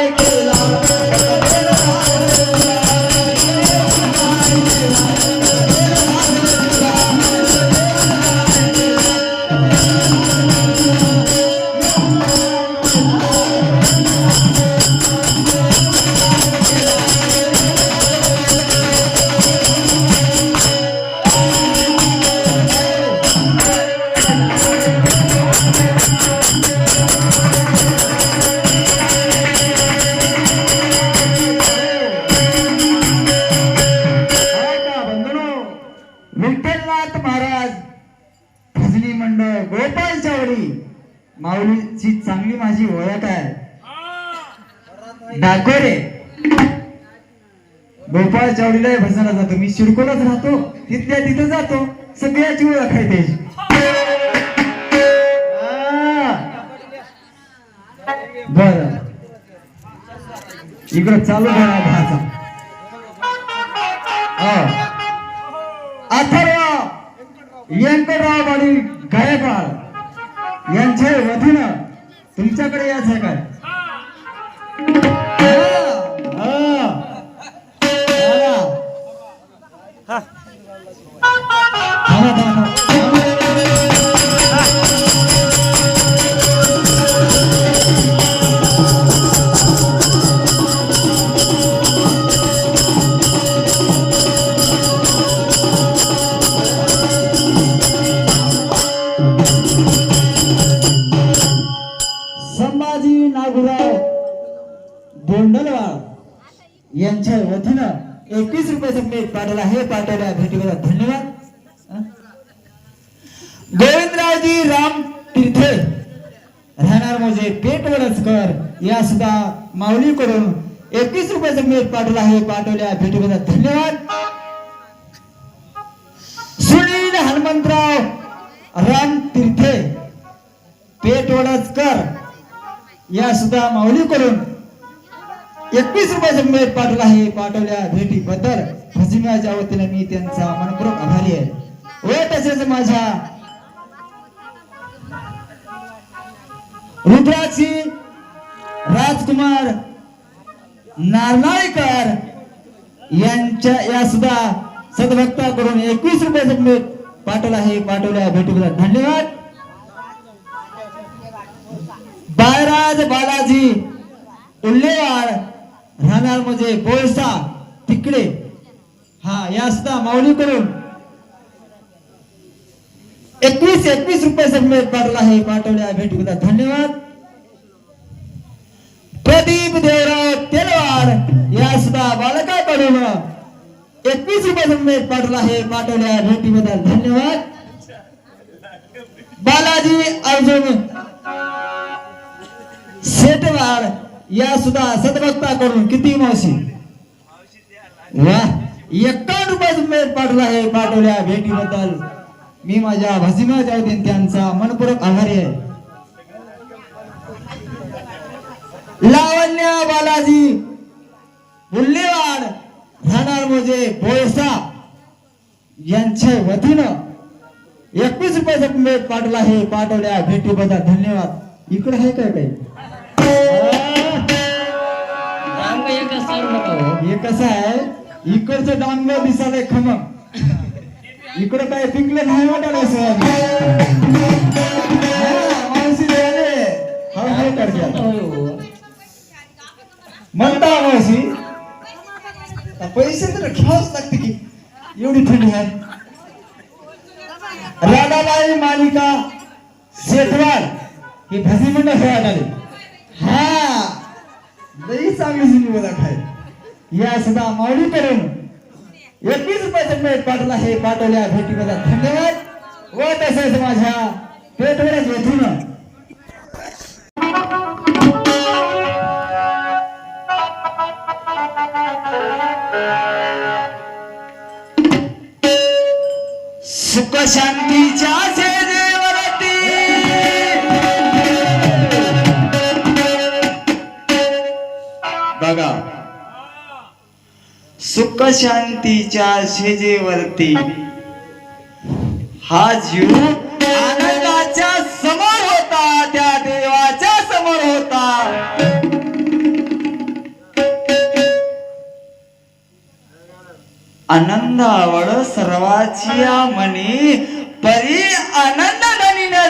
काय माऊलीची चांगली माझी ओळख आहे. डाकोरे गोपाळ चावडीला भजनाला जातो. मी शिरकोलाच राहतो. तिथल्या तिथं जातो. सगळ्याची ओळख आहे त्याची. बर. इकडं चालू करा भाचा. अथर्व. व्यंकटराव आणि गायकवाड. கிடையாது. पाठवला हे पाठवल्या भेटीबद्दल धन्यवाद. गोविंदरावजी राम तीर्थे राहणार मोजे पेट वरचकर या सुद्धा माऊली करून एकवीस रुपयाचं मेट पाठवला हे पाठवल्या भेटीबद्दल धन्यवाद. सुनील हनुमंतराव राम तीर्थे पेट वडचकर या सुद्धा माऊली करून एकवीस रुपयाचं मेट पाठवला हे पाठवल्या भेटीबद्दल माझ्या वतीने मी त्यांचा मनपूर्वक आभारी आहे. व तसेच माझ्या रुद्राची राजकुमार नारनाळेकर यांच्या या सुद्धा सदभक्ताकडून एकवीस रुपयाचं मेट पाठवलं आहे पाठवल्या भेटू धन्यवाद. बाळराज बालाजी उल्लेवाड राहणार म्हणजे कोळसा तिकडे. हा या सुद्धा माऊलीकडून. एकवीस एकवीस रुपये सबमिट पाठवला आहे पाठवल्या भेटीबद्दल धन्यवाद. प्रदीप देवराव तेलवाड या सुद्धा बालकाकडून. एकवीस रुपये सबमिट पाठवला आहे पाठवल्या भेटीबद्दल. धन्यवाद. बालाजी अर्जुन. शेटवाड या सुद्धा सदभक्ताकडून. किती मावशी? वा. पाठवला आहे पाठवल्या भेटीबद्दल. मी माझ्या भसिमा जाऊदीन त्यांचा मनपूर्वक आभारी आहे. लावण्य बालाजी बुल्लेवाड राहणार म्हणजे बोळसा यांच्या वतीनं एकवीस रुपयाचा मेळ पाठवला आहे पाठवल्या भेटीबद्दल धन्यवाद. इकडे आहे काय काही. हे कसं आहे? इकडचं डांग दिसायला खमक इकडं काय पिकलं नाही वाटायला सर म्हणता मावशी. पैसे तर घ्यावंच लागते की. एवढी थंडी आहे. राधाबाई मालिका शेतवाड ही भजी म्हणून खेळायला आले. हा लई चांगली जुनी ओळख आहे. या सुद्धा माऊली करून एकवीस रुपयाचं मेट पाठवला हे पाठवल्या भेटीबद्दल धन्यवाद. व तसेच माझ्या पेटवरच येथून. सुख शांतीच्या बघा सुख शांतीच्या शेजेवरती. हा जीव आनंदाच्या समोर होता त्या देवाच्या समोर होता. आनंद आवड सर्वाची मनी परी आनंद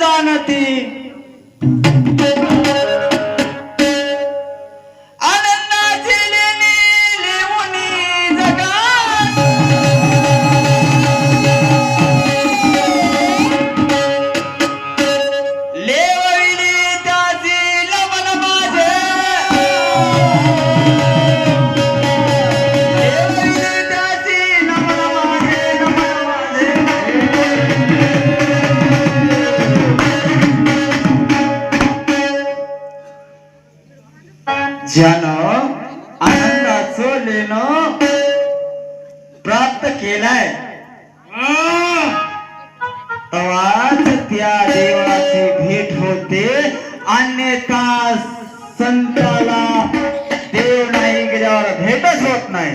जाणती. केलाय. आवाज त्या देवाची भेट होते. अन्यथा संताला देव नाही गेल्यावर भेटच होत नाही.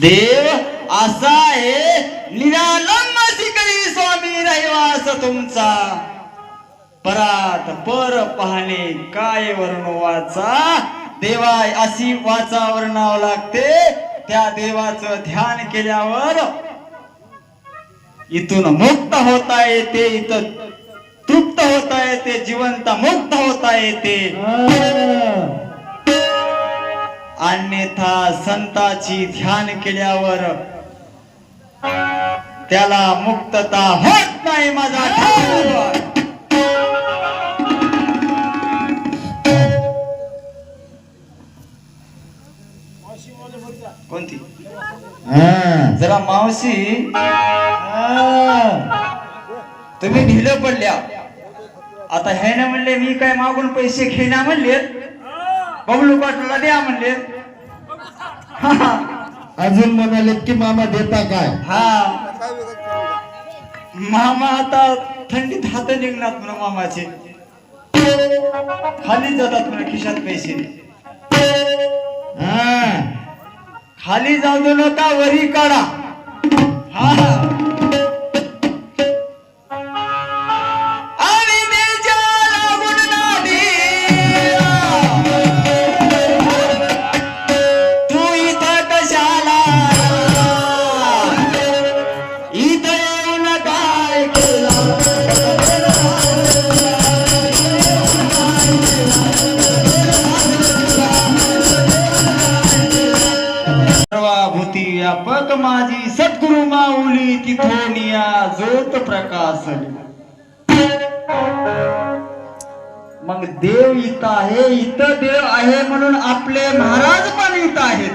देव असा आहे निरालंब शिकरी स्वामी रहिवास तुमचा. परात पर पाहणे काय वर्ण वाचा? देवाय अशी वाचा वर्णावं लागते. त्या देवाचं ध्यान केल्यावर इथून मुक्त होता येते इथं तृप्त होता येते जिवंत मुक्त होता येते. अन्यथा संताची ध्यान केल्यावर त्याला मुक्तता होत नाही माझा जरा मावशी. तुम्ही ढिलं पडल्या. आता हे ना म्हणले मी काय मागून पैसे घेण्या म्हणले. बबलू पाटला द्या म्हणले. अजून म्हणाले की मामा देता काय? हा. मामा आता थंडीत हात निघणार म्हणा मामाचे. खाली जातात म्हणा खिशात पैसे. खाली जाऊ देऊ नका वरी काढा. हा. व्यापक माझी सद्गुरु माऊली तिथोनिया ज्योत प्रकाश मग देव इथं आहे इथं देव आहे म्हणून आपले महाराज पण इथं आहेत.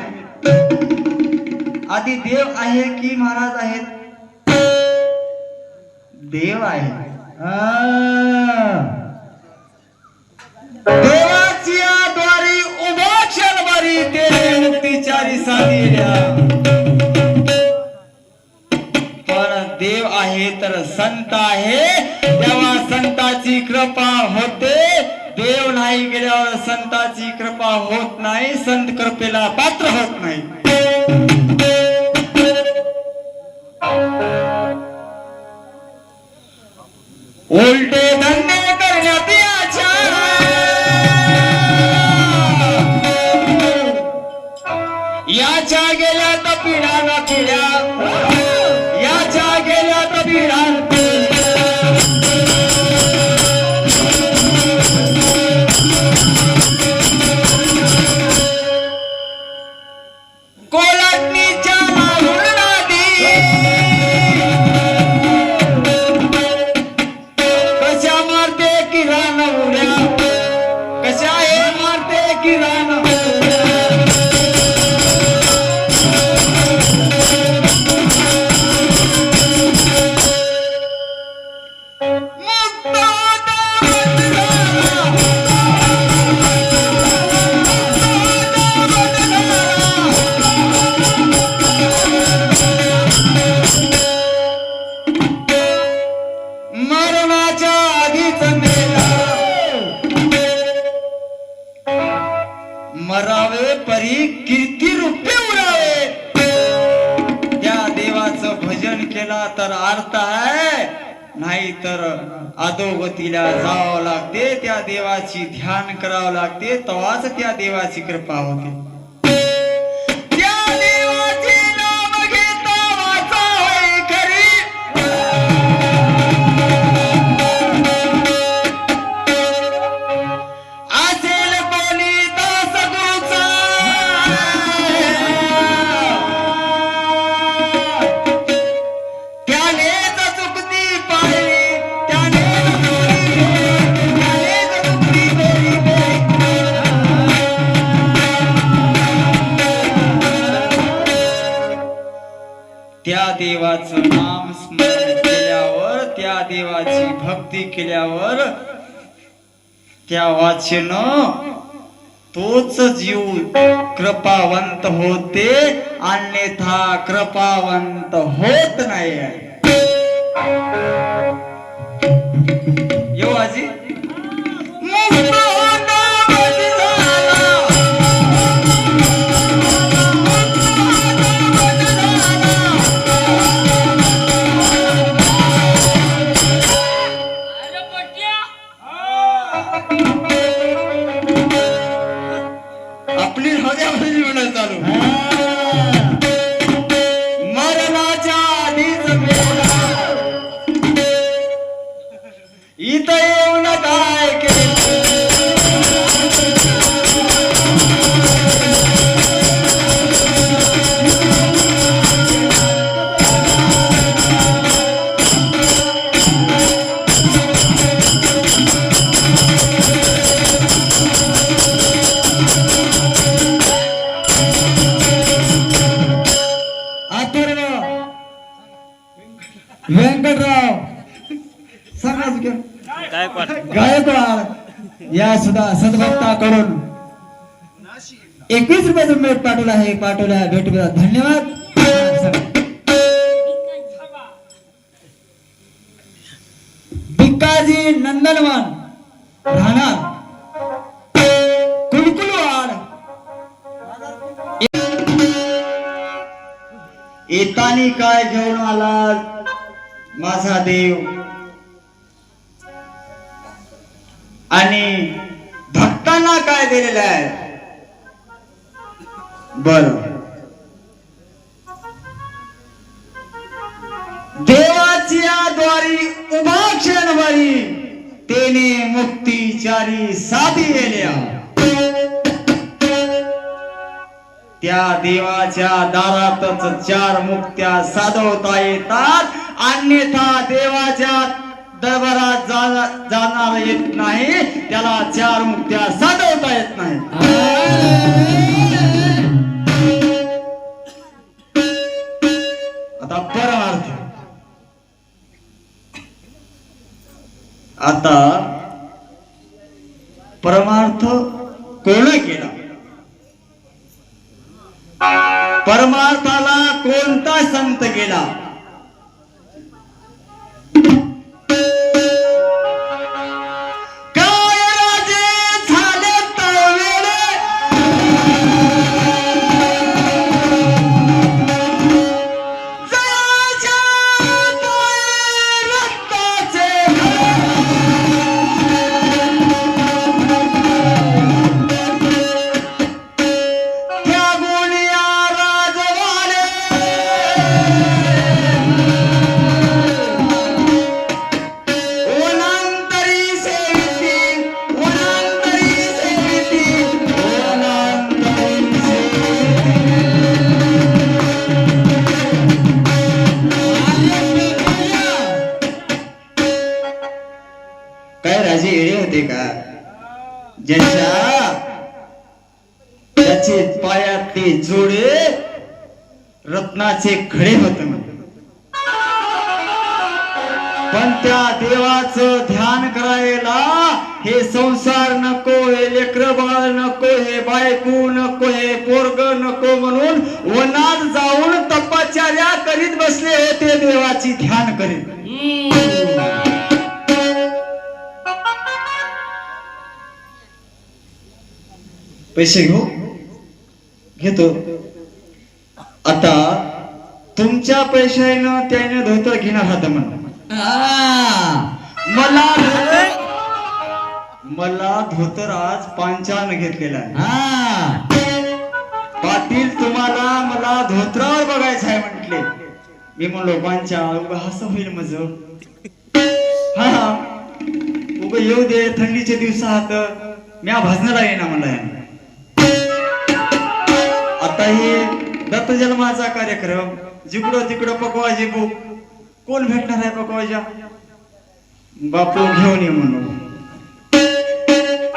आधी देव आहे की महाराज आहेत? देव आहे. देवाची द्वारी उभा क्षणवारी ते मुक्तीचारी साधिल्या पण आहे तर संत आहे. तेव्हा संताची कृपा होते देव नाही गेल्यावर संताची कृपा होत नाही संत कृपेला पात्र होत नाही. उलटे धंदे करण्यात याच्या. याच्या गेल्या तर पिढ्या न पिढ्या. नाही तर नाहीतर अधोगतीला जावं लागते त्या देवाची ध्यान करावं लागते तेव्हाच त्या देवाची कृपा होते. देवाचं नाम स्मरण केल्यावर त्या देवाची भक्ती केल्यावर त्या वाचन तोच जीव कृपावंत होते अन्यथा कृपावंत होत नाही. येऊ आजी. एकवीस रुपये भेट पाठवला आहे पाठवला भेटीबद्दल धन्यवाद. भिक्काजी नंदनवन राहणार. येतानी काय घेऊन आला माझा देव. आणि भक्तांना काय दिलेलं आहे? बर. देवाच्या द्वारी उभा क्षणवारी तेने मुक्तीचारी साधी गेल्या त्या देवाच्या दारातच चार मुक्त्या साधवता येतात. अन्यथा देवाच्या दरबारात जा- जाणार येत नाही. त्याला चार मुक्त्या साधवता येत नाही आता परमार्थ आता परमार्थ कोण केला? परमार्थाला कोणता संत गेला काय राजे येडे होते का? ज्याच्या त्याचे पायातले जोडे रत्नाचे खडे होत पण त्या देवाच ध्यान करायला हे संसार नको हे लेकर बाळ नको हे बायकू नको हे पोरग नको म्हणून वनात जाऊन तपाचार्या करीत बसले होते देवाची ध्यान करीत. पैसे घेऊ? घेतो. आता तुमच्या पैशानं त्याने धोतर घेणार हात म्हणा हा मला मला धोतर आज पांचान घेतलेला आहे. हा पाटील तुम्हाला मला धोत्रावर बघायचं आहे म्हटले. मी म्हणलो पांचा उगा हसं होईल मज. हा उगा येऊ दे थंडीचे दिवसात म्या भजनाला येईना म्हणला यानं. हे दत्त जन्माचा कार्यक्रम. जिकडं तिकडं पकवाजी बुक कोण भेटणार आहे पकवाजा? बापू घेऊन ये म्हणून.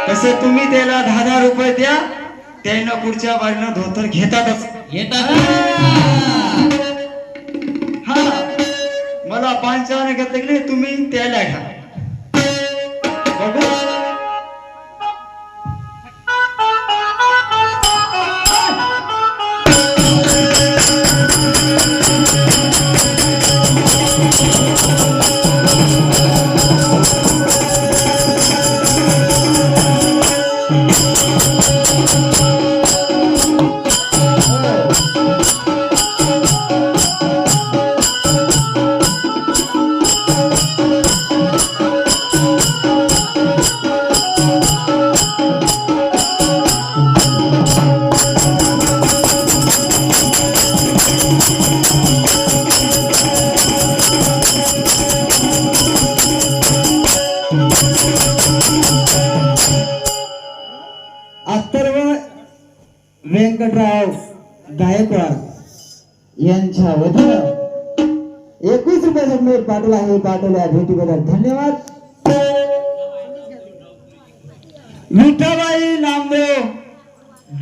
तसे तुम्ही त्याला दहा दहा रुपये द्या. त्यानं पुढच्या बाजूनं धोतर घेतातच. येतात हा. मला पांचावन्न घेतलं की नाही, तुम्ही त्याला घ्या. बघू. यांच्या वतीनं एकवीस रुपयाचा मेल पाठवला हे पाठवल्या भेटीबद्दल धन्यवाद. विठाबाई नामदेव.